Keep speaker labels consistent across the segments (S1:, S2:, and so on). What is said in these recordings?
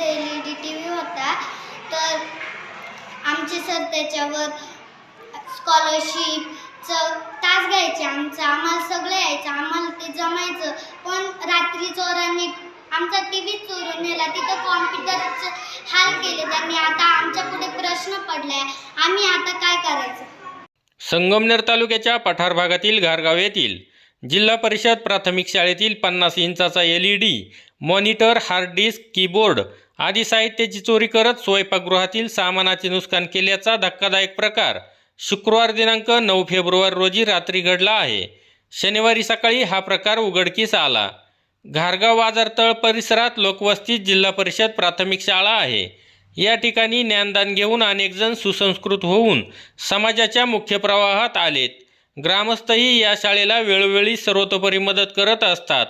S1: L E D T V होता. तर आमचे सर त्याच्यावर स्कॉलरशिपचं तास घ्यायचे आमचं. आम्हाला सगळं यायचं. आम्हाला ते जमायचं. पण रात्री चोरांनी आमचा टी व्ही चोरून नेला. तिथं कॉम्प्युटरचं हाल केले त्यांनी. आता आमच्या पुढे प्रश्न पडलाय. आम्ही आता काय करायचं?
S2: संगमनेर तालुक्याच्या पठार भागातील घारगाव येथील जिल्हा परिषद प्राथमिक शाळेतील पन्नास इंचाचा L E D monitor hard disk keyboard आदी साहित्याची चोरी करत स्वयंपाकगृहातील सामानाचे नुकसान केल्याचा धक्कादायक प्रकार शुक्रवार दिनांक नऊ फेब्रुवारी रोजी रात्री घडला आहे. शनिवारी सकाळी हा प्रकार उघडकीस आला. घारगाव बाजारतळ परिसरात लोकवस्तीत जिल्हा परिषद प्राथमिक शाळा आहे. या ठिकाणी ज्ञानदान घेऊन अनेकजण सुसंस्कृत होऊन समाजाच्या मुख्य प्रवाहात आलेत. ग्रामस्थही या शाळेला वेळोवेळी सर्वतोपरी मदत करत असतात.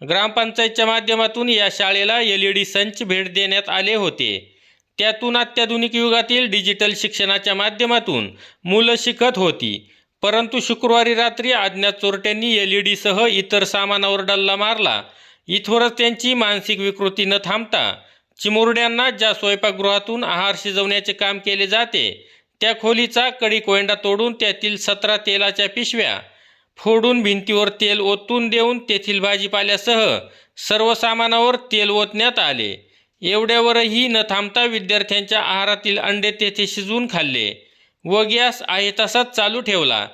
S2: ग्रामपंचायतच्या माध्यमातून या शाळेला एल ई डी संच भेट देण्यात आले होते. त्यातून अत्याधुनिक युगातील डिजिटल शिक्षणाच्या माध्यमातून मुलं शिकत होती. परंतु शुक्रवारी रात्री अज्ञात चोरट्यांनी एल ई डीसह इतर सामानावर डल्ला मारला. इथवरच त्यांची मानसिक विकृती न थांबता चिमुरड्यांना ज्या स्वयंपाकगृहातून आहार शिजवण्याचे काम केले जाते त्या खोलीचा कडी कोयंडा तोडून त्यातील सतरा तेलाच्या पिशव्या फोडून भिंतीवर तेल ओतून देऊन तेथील भाजीपाल्यासह सर्व सामानावर तेल ओतण्यात आले. एवढ्यावरही न थांबता विद्यार्थ्यांच्या आहारातील अंडे तेथे शिजवून खाल्ले व गॅस आहे तसाच चालू ठेवला.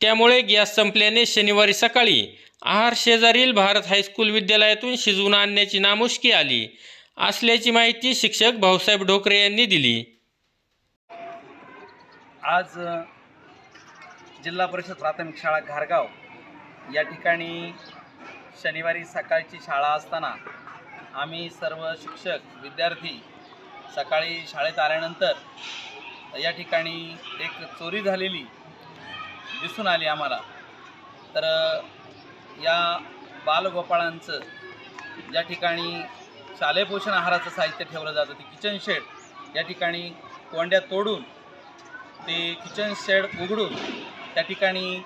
S2: त्यामुळे गॅस संपल्याने शनिवारी सकाळी आहार शेजारील भारत हायस्कूल विद्यालयातून शिजवून आणण्याची नामुष्की आली असल्याची माहिती शिक्षक भाऊसाहेब ढोकरे यांनी दिली.
S3: आज जिल्हा परिषद प्राथमिक शाळा घारगाव. या ठिकाणी शनिवारी सकाळची शाळा असताना आम्ही सर्व शिक्षक विद्यार्थी सकाळी शाळेत आल्यानंतर या ठिकाणी एक चोरी झालेली दिसून आली आम्हाला. तर या बालगोपाळांचं ज्या ठिकाणी शालेय पोषण आहाराचं साहित्य ठेवलं जातं ते किचन शेड या ठिकाणी कोंड्या तोडून ते किचन शेड उघडून त्या ठिकाणी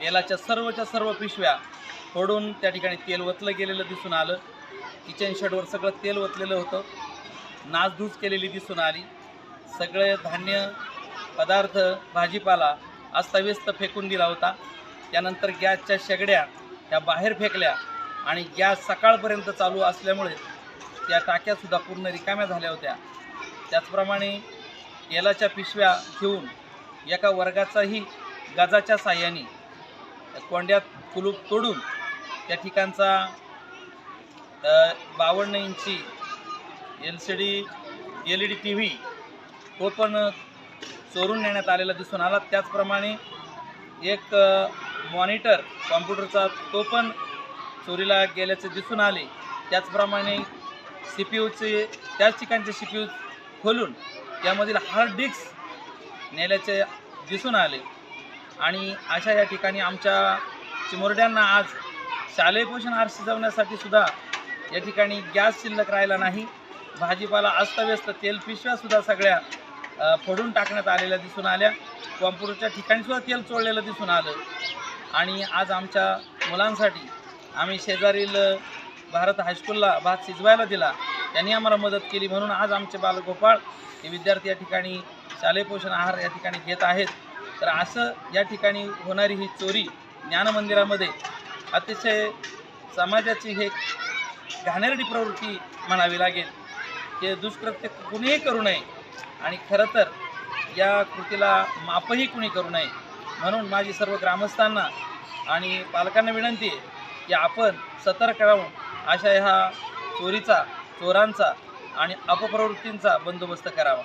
S3: तेलाच्या सर्वच्या सर्व पिशव्या फोडून त्या ठिकाणी तेल ओतलं गेलेलं दिसून आलं. किचन शेडवर सगळं तेल ओतलेलं होतं. नासधूस केलेली दिसून आली. सगळे धान्य पदार्थ भाजीपाला अस्ताव्यस्त फेकून दिला होता. त्यानंतर गॅसच्या शेगड्या त्या बाहेर फेकल्या आणि गॅस सकाळपर्यंत चालू असल्यामुळे त्या टाक्यासुद्धा पूर्ण रिकाम्या झाल्या होत्या. त्याचप्रमाणे तेलाच्या पिशव्या घेऊन एका वर्गाचाही गजाच्या साह्याने कोंड्यात कुलूप तोडून त्या ठिकाणचा बावन्न इंची L C D L E D T V तो पण चोरून नेण्यात आलेला दिसून आला. त्याचप्रमाणे एक मॉनिटर कॉम्प्युटरचा तो पण चोरीला गेल्याचे दिसून आले. त्याचप्रमाणे सी पी यूचे त्याच ठिकाणचे सी पी यू खोलून त्यामधील हार्ड डिस्क नेल्याचे दिसून आले. आणि अशा या ठिकाणी आमच्या चिमुरड्यांना आज शालेय पोषण आहार शिजवण्यासाठी सुद्धा या ठिकाणी गॅस शिल्लक राहिला नाही. भाजीपाला अस्तव्यस्त तेल पिशव्यासुद्धा सगळ्या फोडून टाकण्यात आलेल्या दिसून आल्या. कॉम्प्युटरच्या ठिकाणीसुद्धा तेल चोळलेलं दिसून आलं. आणि आज आमच्या मुलांसाठी आम्ही शेजारील भारत हायस्कूलला भात शिजवायला दिला. त्यांनी आम्हाला मदत केली म्हणून आज आमचे बालगोपाळ हे विद्यार्थी या ठिकाणी शालेय पोषण आहार या ठिकाणी घेत आहेत. तर असं या ठिकाणी होणारी ही चोरी ज्ञानमंदिरामध्ये अतिशय समाजाची हे घाणेरडी प्रवृत्ती म्हणावी लागेल. हे दुष्कृत्य कुणीही करू नये आणि खरं तर या कृतीला मापही कुणी करू नये म्हणून माझी सर्व ग्रामस्थांना आणि पालकांना विनंती आहे की आपण सतर्क राहून अशा ह्या चोरीचा चोरांचा आणि अपप्रवृत्तींचा बंदोबस्त करावा.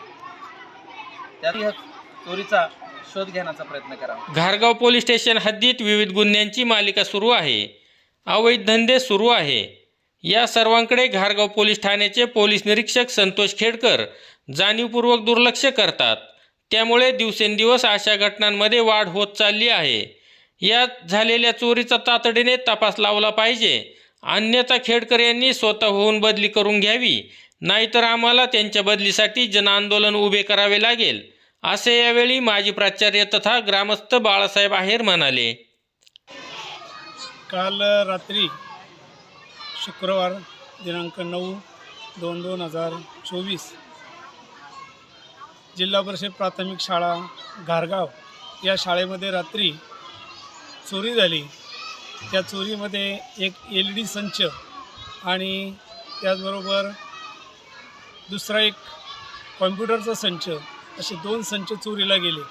S3: त्यात ह्या चोरीचा शोध घेण्याचा प्रयत्न करावा
S2: घारगाव पोलीस स्टेशन हद्दीत विविध गुन्ह्यांची मालिका सुरू आहे. अवैध धंदे सुरू आहे. या सर्वांकडे घारगाव पोलीस ठाण्याचे पोलीस निरीक्षक संतोष खेडकर जाणीवपूर्वक दुर्लक्ष करतात. त्यामुळे दिवसेंदिवस अशा घटनांमध्ये वाढ होत चालली आहे. यात झालेल्या चोरीचा तातडीने तपास लावला पाहिजे. अन्यथा खेडकर यांनी स्वतःहून बदली करून घ्यावी. नाहीतर आम्हाला त्यांच्या बदलीसाठी जनआंदोलन उभे करावे लागेल. असे यावेळी माजी प्राचार्य तथा ग्रामस्थ बाळासाहेब आहेर म्हणाले.
S4: काल रात्री शुक्रवार दिनांक नऊ दोन दोन हजार चोवीस जिल्हा परिषद प्राथमिक शाळा घारगाव या शाळेमध्ये रात्री चोरी झाली. त्या चोरीमध्ये एक एल ई डी संच आणि त्याचबरोबर दुसरा एक कॉम्प्युटरचा संच असे दोन संच चोरीला गेले.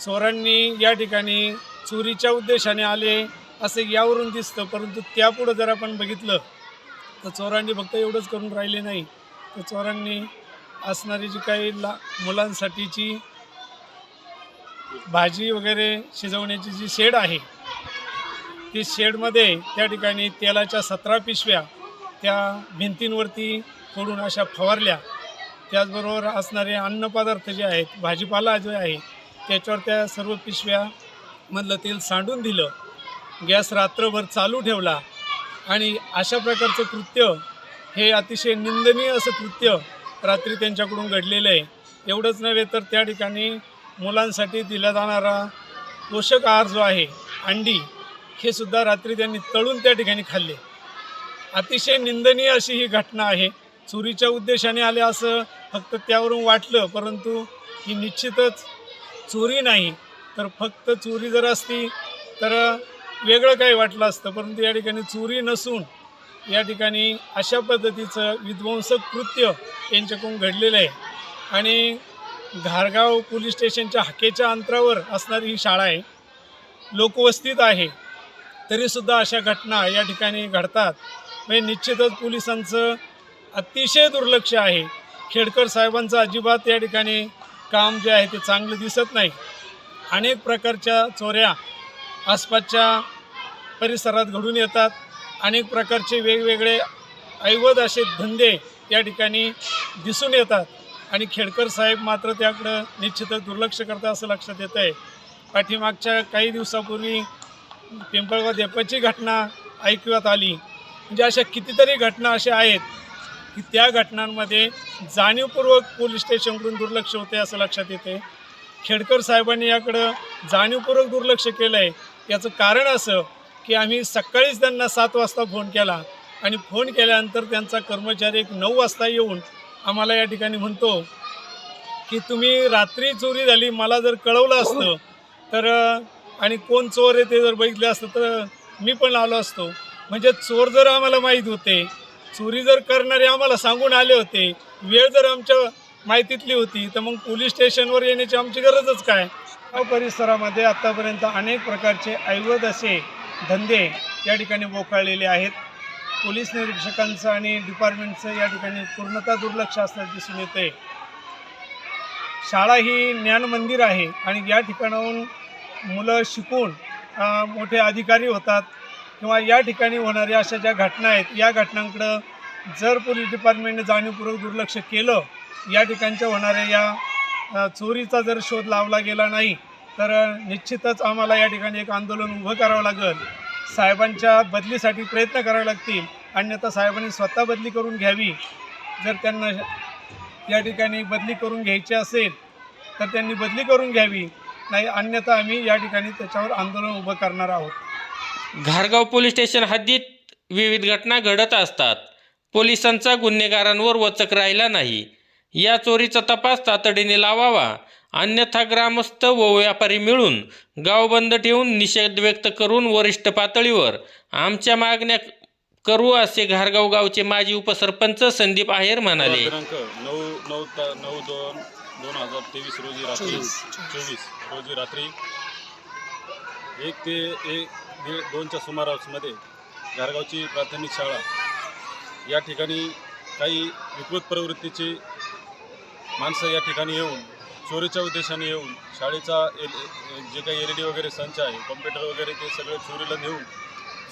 S4: चोरांनी या ठिकाणी चोरीच्या उद्देशाने आले असे यावरून दिसतं परंतु त्यापुढं जर आपण बघितलं तर चोरांनी फक्त एवढंच करून राहिले नाही. तर चोरांनी असणारी जी काही ला मुलांसाठीची भाजी वगैरे शिजवण्याची जी शेड आहे ती शेडमध्ये त्या ठिकाणी तेलाच्या सतरा पिशव्या त्या भिंतींवरती फोडून अशा फवारल्या. त्याचबरोबर असणारे अन्नपदार्थ जे आहेत भाजीपाला जो आहे त्याच्यावर त्या सर्व पिशव्यामधलं तेल सांडून दिलं. गॅस रात्रभर चालू ठेवला. आणि अशा प्रकारचं कृत्य हे अतिशय निंदनीय असं कृत्य रात्री त्यांच्याकडून घडलेलं आहे. एवढंच नव्हे तर त्या ठिकाणी मुलांसाठी दिला जाणारा पोषक आहार जो आहे अंडी हे सुद्धा रात्री त्यांनी तळून त्या ठिकाणी खाल्ले. अतिशय निंदनीय अशी ही घटना आहे. चोरीच्या उद्देशाने आले असं फक्त त्यावरून वाटलं परंतु ही निश्चितच चोरी नाही. तर फक्त चोरी जर असती तर वेगळं काही वाटलं असतं परंतु या ठिकाणी चोरी नसून या ठिकाणी अशा पद्धतीचं विध्वंसक कृत्य यांच्याकडून घडलेलं आहे. आणि घारगाव पोलीस स्टेशनच्या हाकेच्या अंतरावर असणारी ही शाळा आहे. लोकवस्तीत आहे. तरीसुद्धा अशा घटना या ठिकाणी घडतात. म्हणजे निश्चितच पोलिसांचं अतिशय दुर्लक्ष आहे. खेडकर साहेबांचं अजिबात या ठिकाणी काम जे आहे ते चांगलं दिसत नाही. अनेक प्रकारच्या चोऱ्या आसपासच्या परिसरात घडून येतात. अनेक प्रकारचे वेगवेगळे ऐवत असे धंदे या ठिकाणी दिसून येतात. आणि खेडकर साहेब मात्र त्याकडं निश्चितच दुर्लक्ष करतात असं लक्षात येतं आहे पाठीमागच्या काही दिवसापूर्वी पिंपळगाव देपाची घटना ऐकण्यात आली. म्हणजे अशा कितीतरी घटना अशा आहेत की त्या घटनांमध्ये जाणीवपूर्वक पोलीस स्टेशनकडून दुर्लक्ष होते असं लक्षात येते. खेडकर साहेबांनी याकडं जाणीवपूर्वक दुर्लक्ष केलं आहे याचं कारण असं की आम्ही सकाळीच त्यांना सात वाजता फोन केला आणि फोन केल्यानंतर त्यांचा कर्मचारी एक नऊ वाजता येऊन आम्हाला या ठिकाणी म्हणतो की तुम्ही रात्री चोरी झाली मला जर कळवलं असतं तर आणि कोण चोर आहे ते जर बघितलं असतं तर मी पण आलो असतो. म्हणजे चोर जर आम्हाला माहीत होते चोरी जर करणारे आम्हाला सांगून आले होते वेळ जर आमच्या माहितीतली होती तर मग पोलीस स्टेशनवर येण्याची आमची गरजच काय? या परिसरामध्ये आत्तापर्यंत अनेक प्रकारचे ऐवत असे धंदे या ठिकाणी बोकाळलेले आहेत. पोलीस निरीक्षकांचं आणि डिपार्टमेंटचं या ठिकाणी पूर्णतः दुर्लक्ष असल्याचं दिसून येते शाळा ही ज्ञान मंदिर आहे आणि या ठिकाणाहून मुलं शिकून मोठे अधिकारी होतात. किंवा या ठिकाणी होणाऱ्या अशा ज्या घटना आहेत या घटनांकडं जर पोलीस डिपार्टमेंटने जाणीवपूर्वक दुर्लक्ष केलं या ठिकाणच्या होणाऱ्या या चोरीचा जर शोध लावला गेला नाही तर निश्चितच आम्हाला या ठिकाणी एक आंदोलन उभं करावं लागेल. साहेबांच्या बदलीसाठी प्रयत्न करावे लागतील. अन्यथा साहेबांनी स्वतः बदली करून घ्यावी. जर त्यांना या ठिकाणी बदली करून घ्यायची असेल तर त्यांनी बदली करून घ्यावी. नाही अन्यथा आम्ही या ठिकाणी त्याच्यावर आंदोलन उभं करणार आहोत.
S2: घारगाव पोलीस स्टेशन हद्दीत विविध घटना घडत असतात. पोलिसांचा गुन्हेगारांवर वचक राहिला नाही. या चोरीचा तपास तातडीने लावावा. अन्यथा ग्रामस्थ व व्यापारी मिळून गाव बंद ठेवून निषेध व्यक्त करून वरिष्ठ पातळीवर आमच्या मागण्या करू असे घारगाव गावचे माजी उपसरपंच संदीप आहेर म्हणाले.
S5: दिनांक नऊ नऊ त नऊ दोन दोन हजार तेवीस रोजी रात्री चोवीस रोजी रात्री एक ते एक दीड दोनच्या सुमारासमध्ये घारगावची प्राथमिक शाळा या ठिकाणी काही विकृत प्रवृत्तीची माणसं या ठिकाणी येऊन चोरीच्या उद्देशाने येऊन शाळेचा एल जे काही एल ई डी वगैरे संच आहे कॉम्प्युटर वगैरे ते सगळं चोरीला नेऊन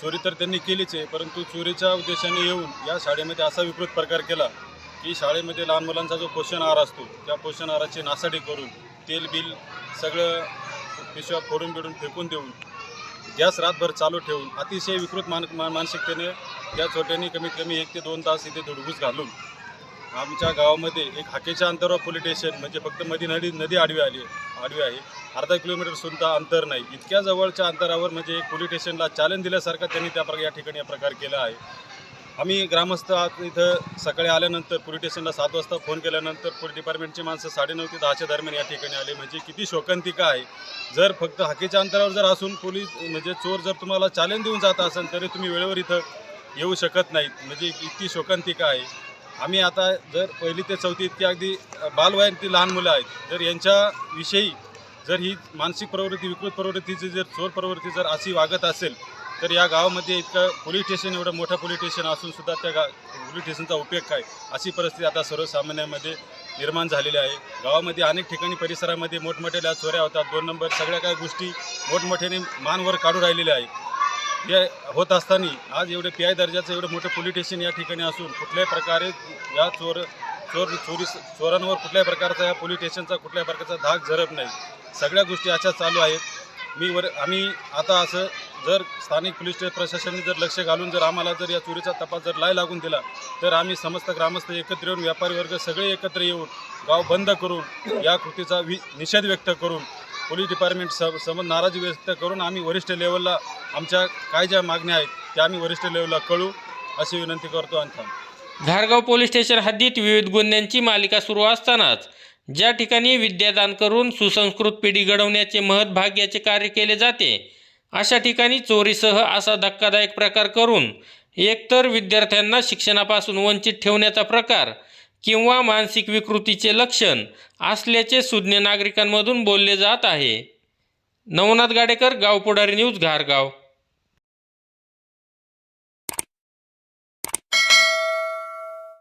S5: चोरी तर त्यांनी केलीच आहे परंतु चोरीच्या उद्देशाने येऊन या शाळेमध्ये असा विकृत प्रकार केला की शाळेमध्ये लहान मुलांचा जो पोषण आहार असतो त्या पोषण आहाराची नासाडी करून तेल बिल सगळं पिशव्या फोडून बिडून फेकून देऊन गॅस रातभर चालू ठेवून अतिशय विकृत मान मानसिकतेने त्या छोट्यांनी कमीत कमी एक ते दोन तास इथे धुडगूस घालून आमच्या गावामध्ये एक हाकेच्या अंतरावर पोलीस स्टेशन म्हणजे फक्त मधी नदी नदी आडवी आली आडवी आहे. अर्धा किलोमीटर सुद्धा अंतर नाही. इतक्या जवळच्या अंतरावर म्हणजे एक पोलीस स्टेशनला चॅलेंज दिल्यासारखा त्यांनी त्या प्रकार या ठिकाणी प्रकार केला आहे. आम्ही ग्रामस्थ आत इथं सकाळी आल्यानंतर पोलीस स्टेशनला सात वाजता फोन केल्यानंतर पोलीस डिपार्टमेंटची माणसं साडेनऊ ते दहाच्या दरम्यान या ठिकाणी आले. म्हणजे किती शोकांतिका आहे. जर फक्त हाकेच्या अंतरावर जर असून पोलीस म्हणजे चोर जर तुम्हाला चॅलेंज देऊन जात असेल तरी तुम्ही वेळेवर इथं येऊ शकत नाहीत. म्हणजे इतकी शोकांतिका आहे. आम्ही आता जर पहिली ते चौथी इतकी अगदी बालवयातील लहान मुलं आहेत. जर यांच्याविषयी जर ही मानसिक प्रवृत्ती विकृत प्रवृत्तीची जर चोर प्रवृत्ती जर अशी वागत असेल तर या गावामध्ये इतकं पोलीस स्टेशन एवढं मोठं पोलीस स्टेशन असून सुद्धा त्या गा पोलीस स्टेशनचा उपयोग काय? अशी परिस्थिती आता सर्वसामान्यांमध्ये निर्माण झालेली आहे. गावामध्ये अनेक ठिकाणी परिसरामध्ये मोठमोठ्या चोऱ्या होतात. दोन नंबर सगळ्या काही गोष्टी मोठमोठ्याने मानवर काढू राहिलेल्या आहेत. हे होत असताना आज एवढे पी आय दर्जाचं एवढं मोठं पोलीस स्टेशन या ठिकाणी असून कुठल्याही प्रकारे या चोर चोर चोरी चोरांवर कुठल्याही प्रकारचा या पोलीस स्टेशनचा कुठल्याही प्रकारचा धाक झरप नाही. सगळ्या गोष्टी अशा चालू आहेत. मी वर आम्ही आता असं जर स्थानिक पोलीस स्टेशन प्रशासनाने जर लक्ष घालून जर आम्हाला जर या चोरीचा तपास जर लाय लागून दिला तर आम्ही समस्त ग्रामस्थ एकत्र येऊन व्यापारी वर्ग सगळे एकत्र येऊन गाव बंद करून या कृतीचा वि निषेध व्यक्त करून पोलीस डिपार्टमेंट स समज नाराजी व्यक्त करून आम्ही वरिष्ठ लेवलला आमच्या काय ज्या मागण्या आहेत त्या आम्ही वरिष्ठ लेवलला कळू अशी विनंती करतो आणि
S2: धारगाव पोलीस स्टेशन हद्दीत विविध गुन्ह्यांची मालिका सुरू असतानाच ज्या ठिकाणी विद्यादान करून सुसंस्कृत पिढी घडवण्याचे महत्भाग्याचे कार्य केले जाते अशा ठिकाणी चोरीसह असा धक्कादायक प्रकार करून एकतर विद्यार्थ्यांना शिक्षणापासून वंचित ठेवण्याचा प्रकार किंवा मानसिक विकृतीचे लक्षण असल्याचे सुज्ञ नागरिकांमधून बोलले जात आहे. नवनाथ गाडेकर गावपुढारी न्यूज घारगाव.